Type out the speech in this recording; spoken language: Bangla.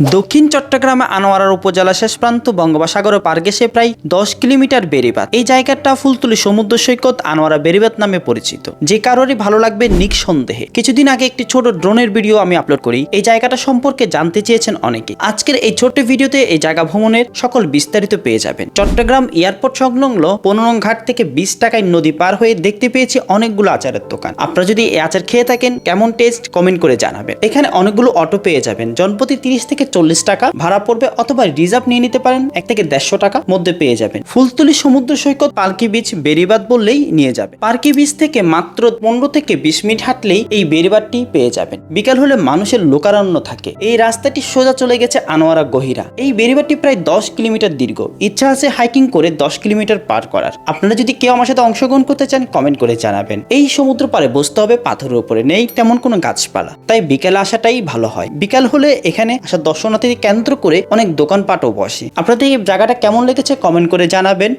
দক্ষিণ চট্টগ্রামে আনোয়ারার উপজেলা শেষ প্রান্ত বঙ্গোপসাগর পার গেছে প্রায় দশ কিলোমিটার বেড়িবাঁধ। এই জায়গাটা ফুলতুলি সমুদ্র সৈকত আনোয়ারা বেড়িবাঁধ নামে পরিচিত। যে কারোরই ভালো লাগবে নিঃসন্দেহে। কিছুদিন আগে একটি ছোট ড্রোনের ভিডিও আমি আপলোড করি। এই জায়গাটা সম্পর্কে জানতে চেয়েছেন অনেকে। আজকের এই ছোট্ট ভিডিওতে এই জায়গা ভ্রমণের সকল বিস্তারিত পেয়ে যাবেন। চট্টগ্রাম এয়ারপোর্ট সংলগ্ন পনেরো ঘাট থেকে বিশ টাকায় নদী পার হয়ে দেখতে পেয়েছি অনেকগুলো আচারের দোকান। আপনারা যদি এই আচার খেয়ে থাকেন, কেমন টেস্ট কমেন্ট করে জানাবেন। এখানে অনেকগুলো অটো পেয়ে যাবেন। জনপ্রতি তিরিশ থেকে চল্লিশ টাকা ভাড়া পড়বে অথবা রিজার্ভ নিয়ে নিতে পারেন এক থেকে দেড়শো টাকা মধ্যে পেয়ে যাবেন। ফুলতুলি সমুদ্র সৈকত পালকি বিচ বেরিবাদ বললেই নিয়ে যাবে পার্কি বিচ থেকে মাত্র পনেরো থেকে বিশ মিনিট হাঁটলেই এই বেরিবাদটি পেয়ে যাবেন। বিকাল হলে মানুষের লোকারণ্য থাকে। এই রাস্তাটি সোজা চলে গেছে আনোয়ারা গহিরা। এই বেরিবাদটি প্রায় দশ কিলোমিটার দীর্ঘ। ইচ্ছা আছে হাইকিং করে দশ কিলোমিটার পার করার। আপনারা যদি কেউ আমার সাথে অংশগ্রহণ করতে চান কমেন্ট করে জানাবেন। এই সমুদ্র পারে বসতে হবে, পাথরের উপরে নেই তেমন কোনো গাছপালা। তাই বিকেলে আসাটাই ভালো হয়। বিকাল হলে এখানে আসা দর্শনার্থীদের কেন্দ্র করে অনেক দোকানপাটও বসে। আপনাদের এই জায়গাটা কেমন লেগেছে কমেন্ট করে জানাবেন।